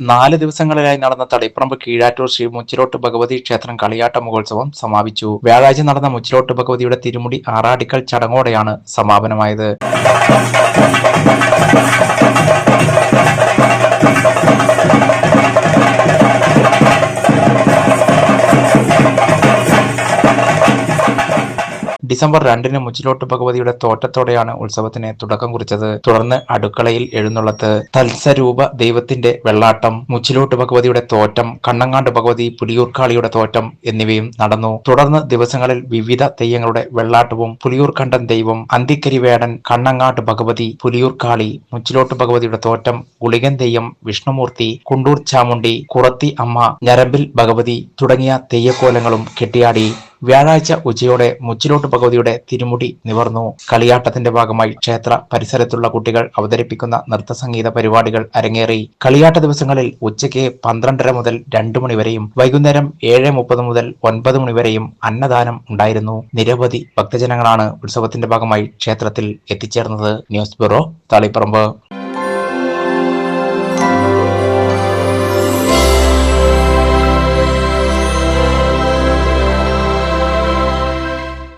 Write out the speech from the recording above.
നാല് ദിവസങ്ങളിലായി നടന്ന തളിപ്പറമ്പ് കീഴാറ്റൂർ ശ്രീ മുച്ചിലോട്ട് ഭഗവതി ക്ഷേത്രം കളിയാട്ട മഹോത്സവം സമാപിച്ചു. വ്യാഴാഴ്ച നടന്ന മുച്ചിലോട്ട് ഭഗവതിയുടെ തിരുമുടി ആറാടിക്കൽ ചടങ്ങോടെയാണ് സമാപനമായത്. ഡിസംബർ രണ്ടിന് മുച്ചിലോട്ട് ഭഗവതിയുടെ തോറ്റത്തോടെയാണ് ഉത്സവത്തിന് തുടക്കം കുറിച്ചത്. തുടർന്ന് അടുക്കളയിൽ എഴുന്നള്ളത്ത് തത്സരൂപ ദൈവത്തിന്റെ വെള്ളാട്ടം മുച്ചിലോട്ട് ഭഗവതിയുടെ തോറ്റം കണ്ണങ്ങാണ്ട് ഭഗവതി പുലിയൂർക്കാളിയുടെ തോറ്റം എന്നിവയും നടന്നു. തുടർന്ന് ദിവസങ്ങളിൽ വിവിധ തെയ്യങ്ങളുടെ വെള്ളാട്ടവും പുലിയൂർക്കണ്ടൻ ദൈവം അന്തിക്കരിവേടൻ കണ്ണങ്ങാട്ട് ഭഗവതി പുലിയൂർക്കാളി മുച്ചിലോട്ട് ഭഗവതിയുടെ തോറ്റം ഗുളികൻ തെയ്യം വിഷ്ണുമൂർത്തി കുണ്ടൂർ ചാമുണ്ടി കുറത്തി അമ്മ ഞരമ്പിൽ ഭഗവതി തുടങ്ങിയ തെയ്യക്കോലങ്ങളും കെട്ടിയാടി. വ്യാഴാഴ്ച ഉച്ചയോടെ മുച്ചിലോട്ട് ഭഗവതിയുടെ തിരുമുടി നിവർന്നു. കളിയാട്ടത്തിന്റെ ഭാഗമായി ക്ഷേത്ര പരിസരത്തുള്ള കുട്ടികൾ അവതരിപ്പിക്കുന്ന നൃത്തസംഗീത പരിപാടികൾ അരങ്ങേറി. കളിയാട്ട ദിവസങ്ങളിൽ ഉച്ചയ്ക്ക് പന്ത്രണ്ടര മുതൽ രണ്ടു മണിവരെയും വൈകുന്നേരം ഏഴ് മുപ്പത് മുതൽ ഒൻപത് മണിവരെയും അന്നദാനം ഉണ്ടായിരുന്നു. നിരവധി ഭക്തജനങ്ങളാണ് ഉത്സവത്തിന്റെ ഭാഗമായി ക്ഷേത്രത്തിൽ എത്തിച്ചേർന്നത്. News bureau Taliparamba.